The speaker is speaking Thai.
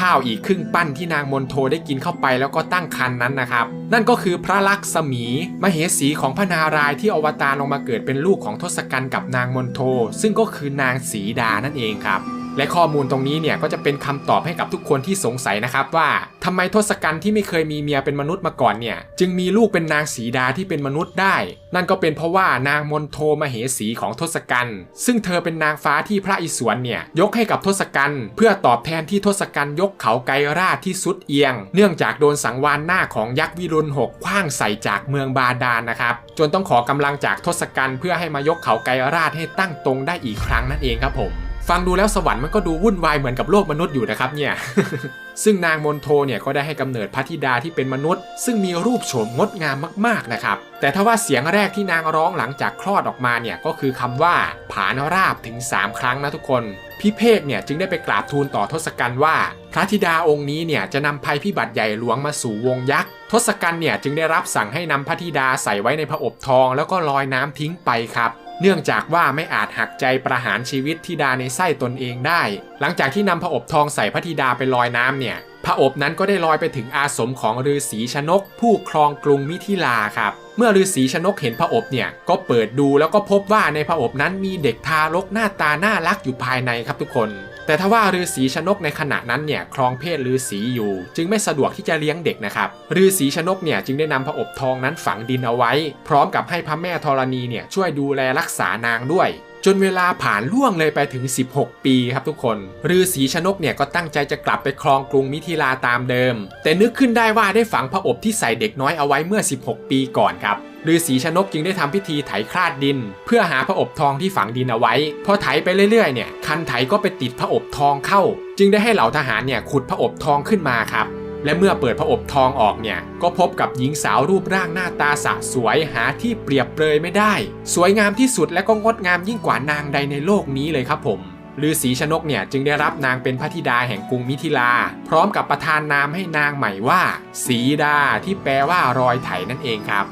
ข้าวอีกครึ่งปั้นที่นางมนโทได้กินเข้าไปแล้วก็ตั้งครรภ์นั้นนะครับ นั่นก็คือพระลักษมี มเหสีของพระนารายที่อวตารลงมาเกิดเป็นลูกของทศกัณฐ์กับนางมนโท ซึ่งก็คือนางสีดานั่นเองครับ และข้อมูลตรงนี้เนี่ยก็จะเป็นคำตอบให้กับทุกคนที่สงสัยนะครับว่าทำไมทศกัณฐ์ที่ไม่เคยมีเมียเป็นมนุษย์มาก่อนเนี่ยจึงมีลูกเป็นนางสีดาที่เป็นมนุษย์ได้ นั่นก็เป็นเพราะว่านางมนโทมเหสีของทศกัณฐ์ซึ่งเธอเป็นนางฟ้าที่พระอิศวรเนี่ยยกให้กับทศกัณฐ์เพื่อตอบแทนที่ทศกัณฐ์ยกเขาไกรราชที่สุดเอียง เนื่องจากโดนสังวานหน้าของยักษ์วิรุณหกคว้างใส่จากเมืองบาดาลนะครับ จนต้องขอกำลังจากทศกัณฐ์เพื่อให้มายกเขาไกรราชให้ตั้งตรงได้อีกครั้งนั่นเองครับผม ฟังดูแล้วสวรรค์มันก็ดูวุ่นวายเหมือนกับโลกมนุษย์อยู่นะครับเนี่ย ซึ่งนางมนโทเนี่ยก็ได้ให้กำเนิดพระธิดาที่เป็นมนุษย์ ซึ่งมีรูปโฉมงดงามมากๆนะครับ แต่ถ้าว่าเสียงแรกที่นางร้องหลังจากคลอดออกมาเนี่ยก็คือคำว่าผานราบถึง 3 ครั้งนะทุกคนพี่เพกเนี่ยจึงได้ไปกราบทูลต่อทศกัณฐ์ว่า พระธิดาองค์นี้เนี่ยจะนำภัยพิบัติใหญ่หลวงมาสู่วงยักษ์ทศกัณฐ์เนี่ยจึงได้รับสั่งให้นำพระธิดาใส่ไว้ในพระอบทอง แล้วก็ลอยน้ำทิ้งไปครับ เนื่องจากว่าไม่อาจหักใจประหารชีวิตธิดาในไส้ตนเองได้ หลังจากที่นำพระอบทองใส่พระธิดาไปลอยน้ำเนี่ยพระอบนั้นก็ได้ลอยไปถึงอาสมของฤาษีชนก ผู้ครองกรุงมิถิลาครับ เมื่อฤาษีชนกเห็นพระอบเนี่ยก็เปิดดูแล้วก็พบว่าในพระอบนั้นมีเด็กทารกหน้าตาน่ารักอยู่ภายในครับทุกคน แต่ถ้าว่าฤาษีชนกในขณะนั้นเนี่ยครองเพศฤาษีอยู่ จึงไม่สะดวกที่จะเลี้ยงเด็กนะครับฤาษีชนกเนี่ยจึงได้นำพระอบทองนั้นฝังดินเอาไว้ พร้อมกับให้พระแม่ธรณีเนี่ยช่วยดูแลรักษานางด้วย จนเวลาผ่านล่วงเลยไปถึง 16 ปีครับทุกคนฤาษีชนกเนี่ยก็ตั้งใจจะกลับไปครองกรุงมิถิลาตามเดิม แต่นึกขึ้นได้ว่าได้ฝังพระอบที่ใส่เด็กน้อยเอาไว้เมื่อ 16 ปีก่อนครับฤาษีชนกจึงได้ทำพิธีไถคลาดดิน เพื่อหาพระอบทองที่ฝังดินเอาไว้ พอไถไปเรื่อยๆเนี่ยคันไถก็ไปติดพระอบทองเข้า จึงได้ให้เหล่าทหารเนี่ยขุดพระอบทองขึ้นมาครับ และเมื่อเปิดพระอบทองออกเนี่ย ก็พบกับหญิงสาวรูปร่างหน้าตาสะสวยหาที่เปรียบเปรยไม่ได้ สวยงามที่สุดและก็งดงามยิ่งกว่านางใดในโลกนี้เลยครับผมฤาษีชนกเนี่ยจึงได้รับนางเป็นพระธิดาแห่งกรุงมิถิลา พร้อมกับประทานนามให้นางใหม่ว่า สีดาที่แปลว่ารอยไถนั่นเองครับ